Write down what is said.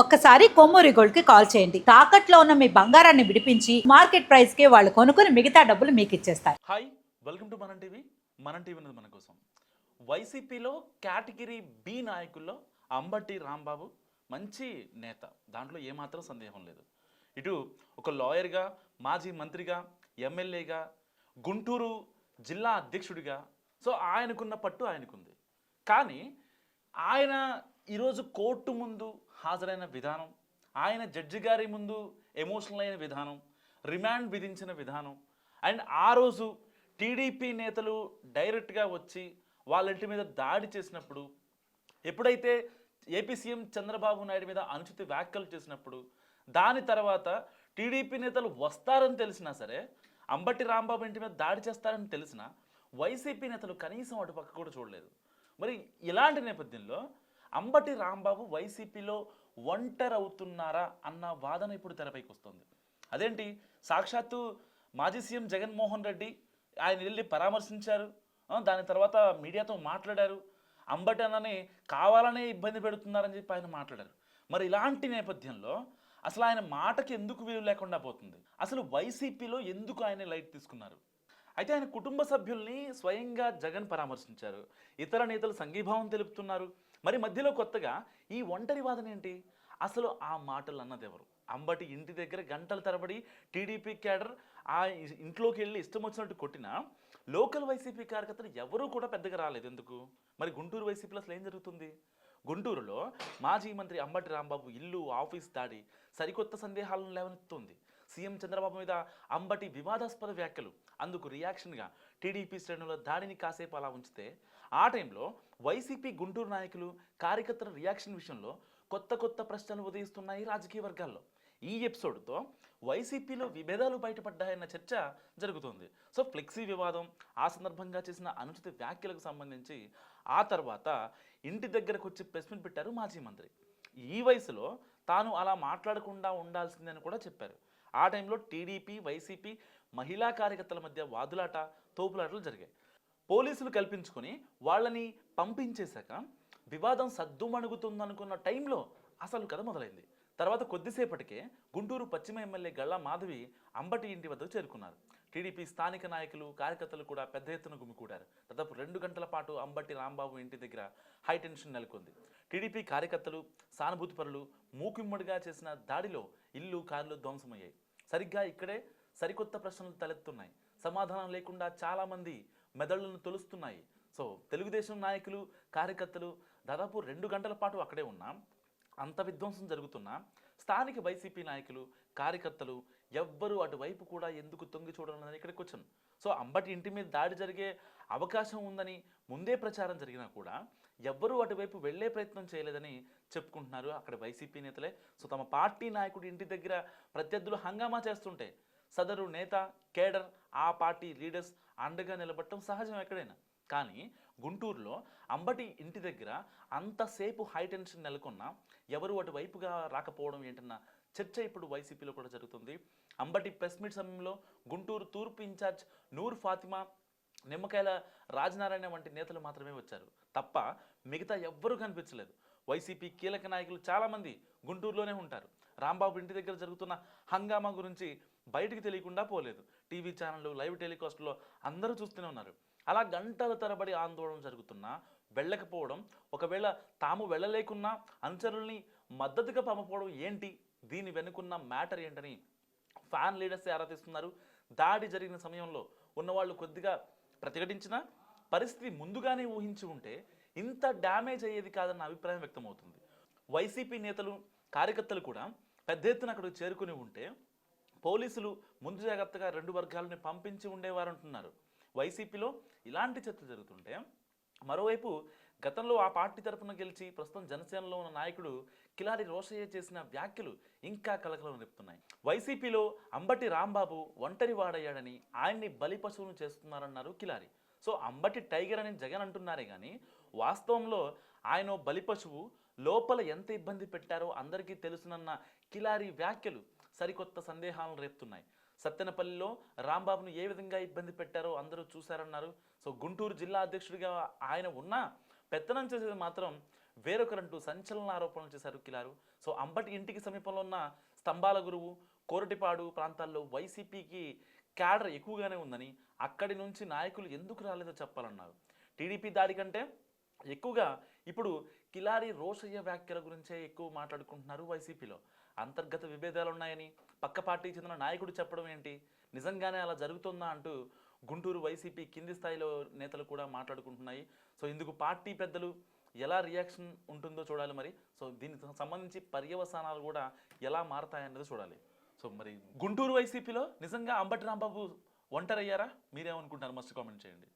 ఒక్కసారి కొమ్మూరి గోల్డ్కి కాల్ చేయండి. తాకట్లో ఉన్న మీ బంగారాన్ని విడిపించి మార్కెట్ ప్రైస్కి వాళ్ళు కొనుక్కుని మిగతా డబ్బులు మీకు ఇచ్చేస్తారు. Hi welcome to Manam TV Manam TV మన కోసం. వైసీపీలో కేటగిరీ బి నాయకుల్లో అంబటి రాంబాబు మంచి నేత. దాంట్లో ఏమాత్రం సందేహం లేదు. ఇటు ఒక లాయర్గా మాజీ మంత్రిగా ఎమ్మెల్యేగా గుంటూరు జిల్లా అధ్యక్షుడిగా సో ఆయనకున్న పట్టు ఆయనకుంది. కానీ ఆయన ఈరోజు కోర్టు ముందు హాజరైన విధానం ఆయన జడ్జి గారి ముందు ఎమోషనల్ అయిన విధానం రిమాండ్ విధించిన విధానం. అండ్ ఆ రోజు టీడీపీ నేతలు డైరెక్ట్గా వచ్చి వాళ్ళ ఇంటి మీద దాడి చేసినప్పుడు ఎప్పుడైతే ఏపీ సీఎం చంద్రబాబు నాయుడు మీద అనుచిత వ్యాఖ్యలు చేసినప్పుడు దాని తర్వాత టీడీపీ నేతలు వస్తారని తెలిసినా సరే అంబటి రాంబాబు ఇంటి మీద దాడి చేస్తారని తెలిసినా వైసీపీ నేతలు కనీసం అటు పక్క కూడా చూడలేదు. మరి ఇలాంటి నేపథ్యంలో అంబటి రాంబాబు వైసీపీలో ఒంటరి అవుతున్నారా అన్న వాదన ఇప్పుడు తెరపైకి వస్తుంది అదేంటి? సాక్షాత్తు మాజీ సీఎం జగన్మోహన్ రెడ్డి ఆయన వెళ్ళి పరామర్శించారు. దాని తర్వాత మీడియాతో మాట్లాడారు. అంబటి అన్నని కావాలనే ఇబ్బంది పెడుతున్నారని చెప్పి ఆయన మాట్లాడారు. మరి ఇలాంటి నేపథ్యంలో అసలు ఆయన మాటకి ఎందుకు విలువ లేకుండా పోతుంది? అసలు వైసీపీలో ఎందుకు ఆయన లైట్ తీసుకున్నారు? అయితే ఆయన కుటుంబ సభ్యుల్ని స్వయంగా జగన్ పరామర్శించారు. ఇతర నేతలు సంఘీభావం తెలుపుతున్నారు. మరి మధ్యలో కొత్తగా ఈ ఒంటరి వాదన ఏంటి? అసలు ఆ మాటలు అన్నది ఎవరు? అంబటి ఇంటి దగ్గర గంటల తరబడి టీడీపీ క్యాడర్ ఆ ఇంట్లోకి వెళ్ళి ఇష్టం వచ్చినట్టు కొట్టినా లోకల్ వైసీపీ కార్యకర్తలు ఎవరూ కూడా పెద్దగా రాలేదు. ఎందుకు? మరి గుంటూరు వైసీపీలో అసలు ఏం జరుగుతుంది? గుంటూరులో మాజీ మంత్రి అంబటి రాంబాబు ఇల్లు ఆఫీస్ దాడి సరికొత్త సందేహాలను లేవనెత్తుంది సీఎం చంద్రబాబు మీద అంబటి వివాదాస్పద వ్యాఖ్యలు. అందుకు రియాక్షన్గా టీడీపీ శ్రేణుల దాడిని కాసేపు అలా ఉంచితే ఆ టైంలో వైసీపీ గుంటూరు నాయకులు కార్యకర్తల రియాక్షన్ విషయంలో కొత్త కొత్త ప్రశ్నలు ఉదయిస్తున్నాయి రాజకీయ వర్గాల్లో. ఈ ఎపిసోడ్తో వైసీపీలో విభేదాలు బయటపడ్డాయన్న చర్చ జరుగుతోంది. సో ఫ్లెక్సీ వివాదం ఆ సందర్భంగా చేసిన అనుచిత వ్యాఖ్యలకు సంబంధించి ఆ తర్వాత ఇంటి దగ్గరకు వచ్చి ప్రెస్ మీట్ పెట్టారు మాజీ మంత్రి. ఈ వయసులో తాను అలా మాట్లాడకుండా ఉండాల్సిందని కూడా చెప్పారు. ఆ టైంలో టీడీపీ వైసీపీ మహిళా కార్యకర్తల మధ్య వాదులాట తోపులాటలు జరిగాయి. పోలీసులు కల్పించుకొని వాళ్ళని పంపించేశాక వివాదం సద్దుమణుగుతుందనుకున్న టైంలో అసలు కథ మొదలైంది. తర్వాత కొద్దిసేపటికే గుంటూరు పశ్చిమ ఎమ్మెల్యే గళ్ళ మాధవి అంబటి ఇంటి వద్దకు చేరుకున్నారు. టీడీపీ స్థానిక నాయకులు కార్యకర్తలు కూడా పెద్ద ఎత్తున గుమికూడారు. దాదాపు రెండు గంటల పాటు అంబటి రాంబాబు ఇంటి దగ్గర హై టెన్షన్ నెలకొంది. టీడీపీ కార్యకర్తలు సానుభూతిపరులు మూకిమ్మడిగా చేసిన దాడిలో ఇల్లు కార్లు ధ్వంసమయ్యాయి. సరిగ్గా ఇక్కడే సరికొత్త ప్రశ్నలు తలెత్తున్నాయి. సమాధానం లేకుండా చాలామంది మెదళ్ళను తొలుస్తున్నాయి. సో తెలుగుదేశం నాయకులు కార్యకర్తలు దాదాపు రెండు గంటల పాటు అక్కడే ఉన్నాం అంత విధ్వంసం జరుగుతున్నా స్థానిక వైసీపీ నాయకులు కార్యకర్తలు ఎవ్వరూ అటువైపు కూడా ఎందుకు తొంగి చూడాలని ఇక్కడికి వచ్చాను. సో అంబటి ఇంటి మీద దాడి జరిగే అవకాశం ఉందని ముందే ప్రచారం జరిగినా కూడా ఎవ్వరూ అటువైపు వెళ్ళే ప్రయత్నం చేయలేదని చెప్పుకుంటున్నారు అక్కడ వైసీపీ నేతలే. సో తమ పార్టీ నాయకుడి ఇంటి దగ్గర ప్రత్యర్థులు హంగామా చేస్తుంటే సదరు నేత కేడర్ ఆ పార్టీ లీడర్స్ అండగా నిలబడటం సహజం ఎక్కడైనా. కానీ గుంటూరులో అంబటి ఇంటి దగ్గర అంతసేపు హై టెన్షన్ నెలకొన్నా ఎవరు అటువైపుగా రాకపోవడం ఏంటన్న చర్చ ఇప్పుడు వైసీపీలో కూడా జరుగుతుంది. అంబటి ప్రెస్ మీట్ సమయంలో గుంటూరు తూర్పు ఇన్ఛార్జ్ నూర్ ఫాతిమా నిమ్మకాయల రాజనారాయణ వంటి నేతలు మాత్రమే వచ్చారు. తప్ప మిగతా ఎవ్వరూ కనిపించలేదు. వైసీపీ కీలక నాయకులు చాలామంది గుంటూరులోనే ఉంటారు. రాంబాబు ఇంటి దగ్గర జరుగుతున్న హంగామా గురించి బయటికి తెలియకుండా పోలేదు. టీవీ ఛానళ్ళు లైవ్ టెలికాస్ట్లో అందరూ చూస్తూనే ఉన్నారు. అలా గంటల తరబడి ఆందోళన జరుగుతున్నా వెళ్ళకపోవడం ఒకవేళ తాము వెళ్ళలేకున్నా అనుచరుల్ని మద్దతుగా పంపకపోవడం ఏంటి? దీని వెనుకున్న మ్యాటర్ ఏంటని ఫ్యాన్ లీడర్స్ ఆరాధిస్తున్నారు దాడి జరిగిన సమయంలో ఉన్నవాళ్ళు కొద్దిగా ప్రతిఘటించిన పరిస్థితి ముందుగానే ఊహించి ఉంటే ఇంత డ్యామేజ్ అయ్యేది కాదన్న అభిప్రాయం వ్యక్తమవుతుంది. వైసీపీ నేతలు కార్యకర్తలు కూడా పెద్ద ఎత్తున అక్కడికి చేరుకుని ఉంటే పోలీసులు ముందు జాగ్రత్తగా రెండు వర్గాలని పంపించి ఉండేవారు అంటున్నారు వైసీపీలో ఇలాంటి చర్చ జరుగుతుంటే మరోవైపు గతంలో ఆ పార్టీ తరపున గెలిచి ప్రస్తుతం జనసేనలో ఉన్న నాయకుడు కిలారి రోషయ్య చేసిన వ్యాఖ్యలు ఇంకా కలకలం రేపుతున్నాయి. వైసీపీలో అంబటి రాంబాబు ఒంటరి వాడయ్యాడని ఆయన్ని బలి పశువును చేస్తున్నారన్నారు కిలారి సో అంబటి టైగర్ అని జగన్ అంటున్నారే కానీ వాస్తవంలో ఆయన బలి పశువు లోపల ఎంత ఇబ్బంది పెట్టారో అందరికీ తెలుసునన్న కిలారి వ్యాఖ్యలు సరికొత్త సందేహాలను రేపుతున్నాయి. సత్తెనపల్లిలో రాంబాబును ఏ విధంగా ఇబ్బంది పెట్టారో అందరూ చూశారన్నారు. సో గుంటూరు జిల్లా అధ్యక్షుడిగా ఆయన ఉన్నా పెత్తనం చేసేది మాత్రం వేరొకరంటూ సంచలన ఆరోపణలు చేశారు కిలారు. సో అంబటి ఇంటికి సమీపంలో ఉన్న స్తంభాల గురువు కోరటిపాడు ప్రాంతాల్లో వైసీపీకి క్యాడర్ ఎక్కువగానే ఉందని అక్కడి నుంచి నాయకులు ఎందుకు రాలేదో చెప్పాలన్నారు. టీడీపీ దాడి కంటే ఎక్కువగా ఇప్పుడు కిలారి రోషయ్య వ్యాఖ్యల గురించే ఎక్కువ మాట్లాడుకుంటున్నారు వైసీపీలో. అంతర్గత విభేదాలు ఉన్నాయని పక్క పార్టీకి చెందిన నాయకుడు చెప్పడం ఏంటి? నిజంగానే అలా జరుగుతుందా అంటూ గుంటూరు వైసీపీ కింది స్థాయిలో నేతలు కూడా మాట్లాడుకుంటున్నాయి. సో ఇందుకు పార్టీ పెద్దలు ఎలా రియాక్షన్ ఉంటుందో చూడాలి మరి. సో దీనికి సంబంధించి పర్యవసానాలు కూడా ఎలా మారతాయన్నది చూడాలి. సో మరి గుంటూరు వైసీపీలో నిజంగా అంబటి రాంబాబు ఒంటరయ్యారా? మీరేమనుకుంటారు? మస్ట్ కామెంట్ చేయండి.